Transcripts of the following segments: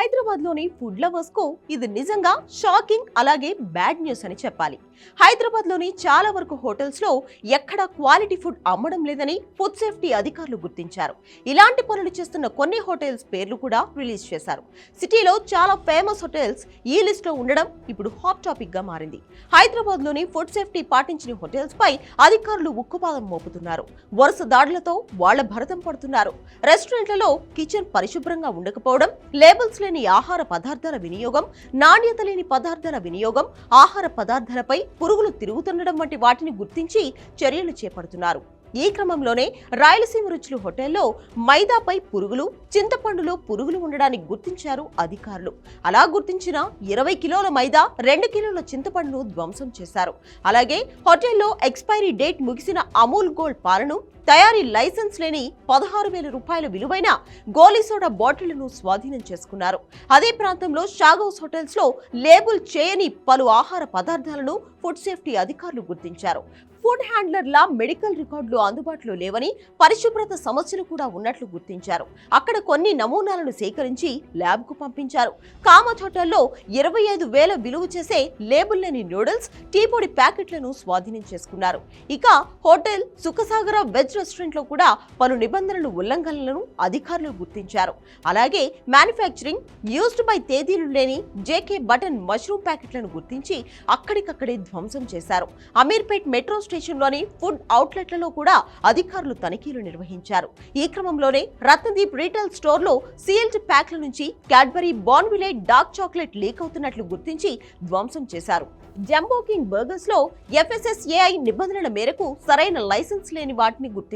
హైదరాబాద్లోని ఫుడ్ లవర్స్కు ఇది నిజంగా షాకింగ్ అలాగే బ్యాడ్ న్యూస్ అని చెప్పాలి. హైదరాబాద్లోని చాలా వరకు హోటల్స్లో ఎక్కడా క్వాలిటీ ఫుడ్ అమ్మడం లేదని ఫుడ్ సేఫ్టీ అధికారులు గుర్తించారు. ఇలాంటి పనులు చేస్తున్న కొన్ని హోటల్స్ పేర్లు కూడా రిలీజ్ చేశారు. సిటీలో చాలా ఫేమస్ హోటల్స్ ఈ లిస్ట్లో ఉండడం ఇప్పుడు హాట్ టాపిక్గా మారింది. హైదరాబాద్లోని ఫుడ్ సేఫ్టీ పాటించిన హోటల్స్ పై అధికారులు ఉక్కుపాదం మోపుతున్నారు. వరుస దాడులతో వాళ్ళ భరతం పడుతున్నారు. రెస్టారెంట్లలో కిచెన్ పరిశుభ్రంగా ఉండకపోవడం లేబుల్స్ లేని ఆహార పదార్థాల వినియోగం నాణ్యత లేని పదార్థాల వినియోగం ఆహార పదార్థాలపై పురుగులు తిరుగుతుండడం వంటి వాటిని గుర్తించి చర్యలు చేపడుతున్నారు. ఈ క్రమంలోనే రాయలసీమ రుచులు హోటల్లో మైదాపై పురుగులు చింతపండులో పురుగులు ఉండడాన్ని గుర్తించారు అధికారులు. అలా గుర్తించిన ఇరవై కిలోల మైదా రెండు కిలోల చింతపండును ధ్వంసం చేశారు. అలాగే హోటల్లో ఎక్స్పైరీ డేట్ ముగిసిన అమూల్ గోల్డ్ పాలను తయారీ లైసెన్స్ లేని పదహారు వేల రూపాయల విలువైన గోలీసోడా బాటిళ్ళను స్వాధీనం చేసుకున్నారు. అదే ప్రాంతంలో షాగౌస్ హోటల్స్లో లేబుల్ చేయని పలు ఆహార పదార్థాలను ఫుడ్ సేఫ్టీ అధికారులు గుర్తించారు. ఫుడ్ హ్యాండ్లర్ల మెడికల్ రికార్డులు అందుబాటులో లేవని పరిశుభ్రత సమస్యలు కూడా ఉన్నట్లు గుర్తించారు. అక్కడ కొన్ని నమూనాలను సేకరించి ల్యాబ్కు పంపించారు. కామత్ హోటల్లో ఇరవై ఐదు వేల విలువ చేసే లేబుల్ లేని నూడిల్స్ టీ పొడి ప్యాకెట్లను స్వాధీనం చేసుకున్నారు. ఇక హోటల్ సుఖసాగర వెజ్ రెస్టారెంట్లో కూడా పలు నిబంధనలు ఉల్లంఘనలను అధికారులు గుర్తించారు. అలాగే మ్యానుఫ్యాక్చరింగ్ యూస్డ్ బై తేదీలు లేని జేకే బటన్ మష్రూమ్ ప్యాకెట్లను గుర్తించి అక్కడికక్కడే ధ్వంసం చేశారు. అమీర్పేట్ మెట్రో స్టేషన్లోని ఫుడ్ అవుట్లెట్లలో కూడా అధికారులు తనిఖీలు నిర్వహించారు. ఈ క్రమంలోనే రత్నదీప్ రీటైల్ స్టోర్లో సీల్డ్ ప్యాక్ల నుంచి Cadbury Bournville dark chocolate leak అవుతున్నట్లు గుర్తించి ధ్వంసం చేశారు. జంబో కింగ్ బర్గర్స్లో ఎఫ్ఎస్ఎస్ఏఐ నిబంధనల మేరకు సరైన లైసెన్స్ లేని వాటిని గుర్తించారు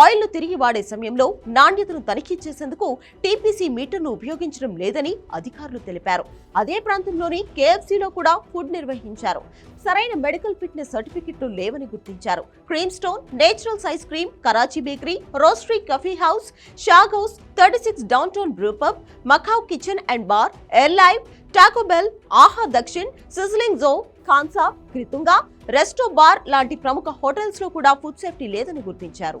ఆయిల్ను తిరిగి వాడే సమయంలో నాణ్యతను తనిఖీ చేసేందుకు టీపీసీ మీటర్ను ఉపయోగించడం లేదని అధికారులు తెలిపారు. అదే ప్రాంతంలోని కేఎఫ్సీలో కూడా ఫుడ్ నిర్వహించారు. సరైన మెడికల్ ఫిట్నెస్ సర్టిఫికెట్లు లేవని గుర్తించారు. Cream stone naturals ice cream Karachi bakery roastery coffee house Shah Ghouse thirty six downtown brewpub మఖావ్ kitchen and bar air live Taco Bell ఆహా దక్షిణ్ సిజ్లింగ్ జో కాన్సా క్రితుంగా రెస్టో బార్ లాంటి ప్రముఖ హోటల్స్లో కూడా ఫుడ్ సేఫ్టీ లేదని గుర్తించారు.